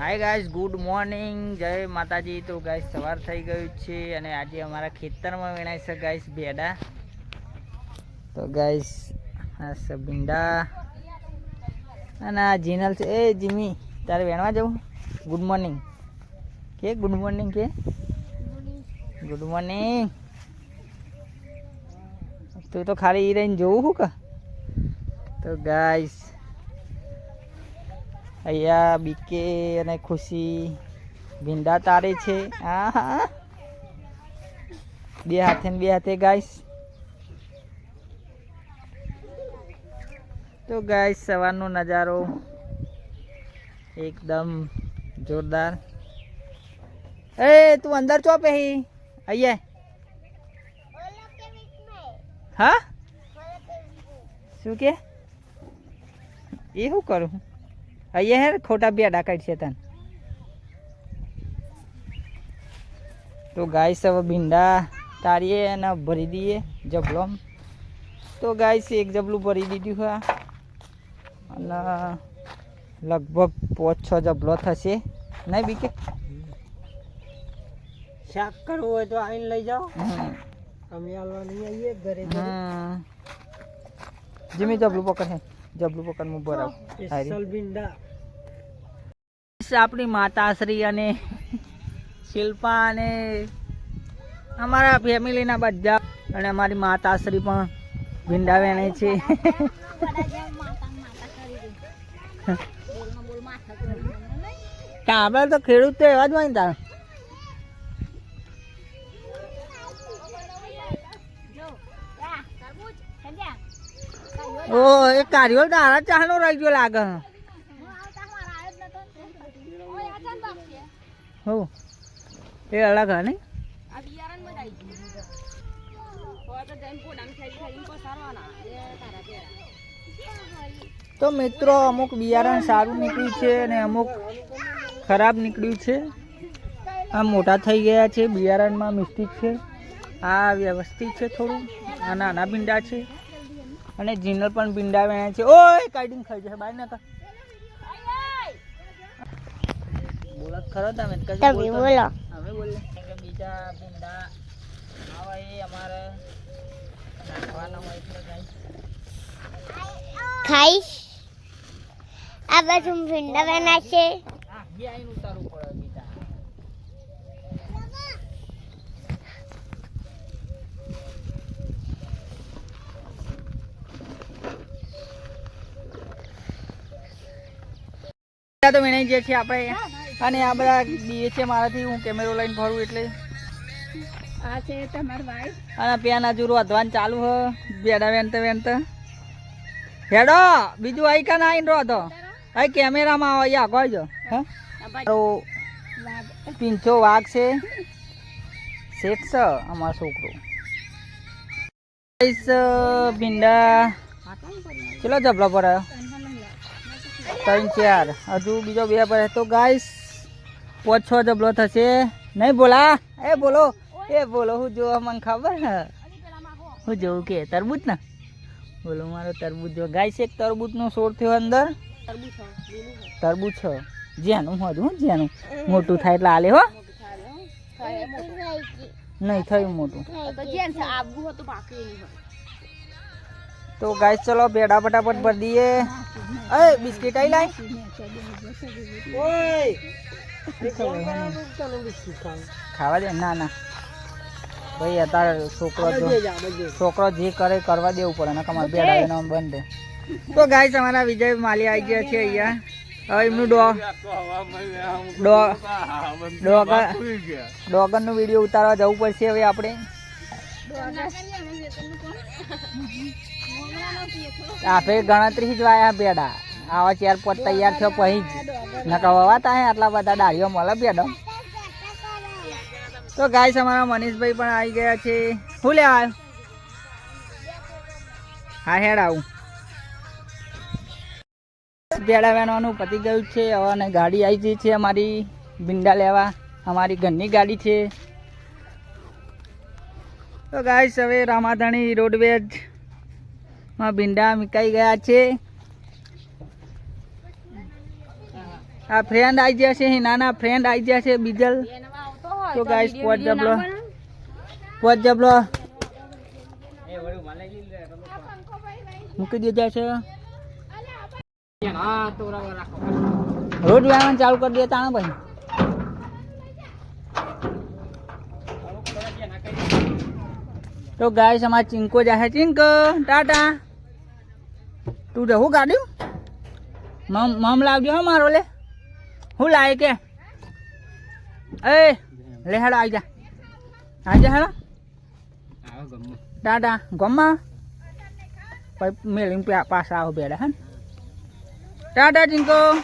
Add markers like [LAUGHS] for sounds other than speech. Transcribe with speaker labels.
Speaker 1: Hi guys good morning જય માતાજી. તો ગાઈસ સવાર થઈ ગયું છે અને આજે અમારા ખેતરમાં વેણાય છે ગાઈસ ભેડા. તો ગાઈસ આ છે ભીંડા. અને આ જીનલ છે. એ જીમી, તારે વેણવા જવું? ગુડ મોર્નિંગ કે ગુડ મોર્નિંગ કે? ગુડ મોર્નિંગ તું તો ખાલી ઈ રહીને જોવું શું કા તો ગાઈસ અહીંયા બીકે અને ખુશી. ભીંડા તારે છે. હા હા બે હાથે ને બે હાથે ગાઈસ તો ગાઈસ સવારનો નજારો એકદમ જોરદાર. એ, તું અંદર ચો પહેરી અહીંયા હા? શું કે? એ શું કરું? અહીંયા હે ખોટા બેડા કાઢશે તને તો ગાઈસ હવે ભીંડા તારીએ અને ભરી દઈએ જબલો તો ગાઈસ એક જબલું ભરી દીધું છે અને લગભગ પાંચ છ જબલો થશે નહીં બીકે
Speaker 2: શાક કરવું હોય તો આવીને લઈ જાઓ
Speaker 1: હમ.
Speaker 2: અમે હાલવા નહીં આવીએ ઘરે
Speaker 1: હમ. જીમી જબલું પકડ હે જબલું પકડ હું ભરાવ. આપણી માતાશ્રી અને શિલ્પા અને અમારા ફેમિલીના બધા. અને અમારી માતાશ્રી પણ ભીંડા વેણે છે. [LAUGHS] આપણે તો ખેડૂત તો એવા જ હોય ને તાર. ઓ, એ કાર્યો તારા ચાહનો રહી ગયો લાગે. હો, એ અલગ હા નહીં તો મિત્રો, અમુક બિયારણ સારું નીકળ્યું છે અને અમુક ખરાબ નીકળ્યું છે. આ મોટા થઈ ગયા છે, બિયારણમાં મિસ્ટેક છે. આ વ્યવસ્થિત છે થોડું, આ નાના ભીંડા છે. અને જીનલ પણ ભીંડા વેણ્યા છે. ઓય કાઢીને ખાઈ જશે. બાય ના બોલત ખરો તમે.
Speaker 3: તમે બોલો.
Speaker 1: અમે બોલીએ કે બીજા ભીંડા આવા એ અમારે નાખવાના હોય.
Speaker 3: ખાઈશ. આ બાજુ ભીંડા બના છે
Speaker 1: આઈને ઉતારવું પડે બીજા તો વેણાઈ જે છે આપણે. અને આ બધા બીએ છે મારાથી હું કેમેરો લઈને ફરું એટલે.
Speaker 3: આ છે તમાર ભાઈ
Speaker 1: અને પેન હજુ રોધવાનું ચાલુ હ. બેડા વેનતે વેનતે હેડો બીજું આઈ કા ના આઈને રોધો આઈ કેમેરામાં આવે આગળ આવજો હા? પીંછો વાઘ છે. શેઠ છે અમારો છોકરો. ભીંડા. ચલો જબલો પર ત્રણ ચાર. હજુ બીજો બે પર તો ગાઈસ પાંચ છ જબલો થશે. નહીં બોલા. એ બોલો. એ બોલો હું જોવા મને ખબર ને હું જોઉં કે તરબૂચ ને? બોલો મારો તરબૂચ જો. ગાઈસ એક તરબૂચનો છોડ થયો અંદર. તરબૂચ છે. જેનું હતું હું જેનું? મોટું થાય એટલે આલે હો. નહીં થયું મોટું. તો ગાય ચલો બેડા ફટાફટ ભરી દઈએ એ બિસ્કિટ આઈ લાય.
Speaker 2: ઓય. તને બિસ્કિટ ખાવ
Speaker 1: દે? ના ના. ભાઈ અત્યારે છોકરો છોકરો જે કરે કરવા દેવું પડે ને તમારે બેડા એનો બંધ તો ગાય અમારા વિજય માલી આવી ગયા છે અહીંયા. હવે એમનું ડો ડો ડોગર ડોગરનો વીડિયો ઉતારવા જવું પડશે હવે આપણે. આપણે ગણતરી જ વાયા બેડા. આવા ચાર પોત તૈયાર થયો પછી જ. નકા વવાતા આટલા બધા ડાળીઓ મળે બેડો. તો ગાય અમારા મનીષભાઈ પણ આવી ગયા છે. શું લેવા હા, હેડ આવું. બેડા વેણવાનું પતી ગયું છે. હવે ગાડી આવી ગઈ છે અમારી ભીંડા લેવા. અમારી ઘરની ગાડી છે. તો ગાઈસ હવે રામાધાણી રોડવેજમાં ભીંડા મિકાઈ ગયા છે. આ ફ્રેન્ડ આવી ગયા છે નાના ફ્રેન્ડ આવી ગયા છે બીજલ. તો ગાઈસ પોચ જબલો. પોચ જબલો. મૂકી દીધા છે. રોડ વ્યાયામ ચાલુ કરી દે તાણે ભાઈ. તો ગાઈસ અમાર ચિંકો જાહે. ચિંકો ટાટા. તું જવું ગાડી મમ મમ લાવજો હો મારો લે. હું લાય કે? એ લે હેડો આવી જા. આવી જા હેડો. ટાટા ગમમાં પછી મેળીને પા- પાછા આવો બેડા હે ને? ટાટા ચિંકો.